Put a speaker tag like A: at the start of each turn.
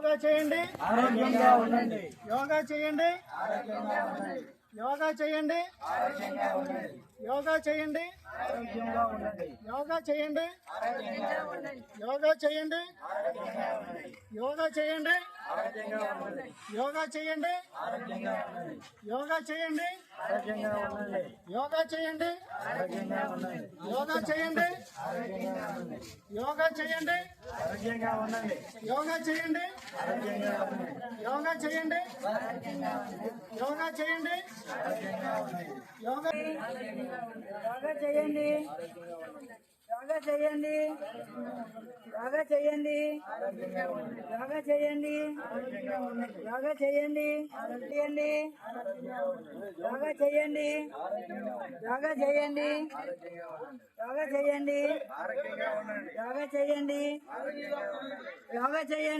A: యోగా చేయండి
B: ఆరోగ్యంగా ఉండండి
A: యోగా చేయండి
B: ఆరోగ్యంగా ఉండండి
A: యోగా చేయండి
B: ఆరోగ్యంగా ఉండండి
A: యోగా చేయండి
B: ఆరోగ్యంగా ఉండండి
A: యోగా చేయండి
B: ఆరోగ్యంగా ఉండండి
A: యోగా చేయండి
B: ఆరోగ్యంగా ఉండండి
A: యోగా చేయండి
B: ఆరోగ్యంగా ఉండండి
A: యోగా చేయండి
B: ఆరోగ్యంగా ఉండండి
A: యోగా చేయండి
B: ఆరోగ్యంగా ఉండండి
A: యోగా చేయండి
B: ఆరోగ్యంగా ఉండండి
A: యోగా యోగా చేయండి
B: ఆరోగ్యంగా ఉండండి
A: యోగా చేయండి
B: ఆరోగ్యంగా ఉండండి
A: యోగా చేయండి
B: ఆరోగ్యంగా ఉండండి
A: యోగా చేయండి ఆరోగ్యంగా ఉండండి యోగా
C: యోగా చేయండి యోగా చేయండి యోగా చేయండి యోగా చేయండి యోగా చేయండి చేయండి యోగా చేయండి యోగా చేయండి యోగా చేయండి యోగా చేయండి. యోగా చేయండి.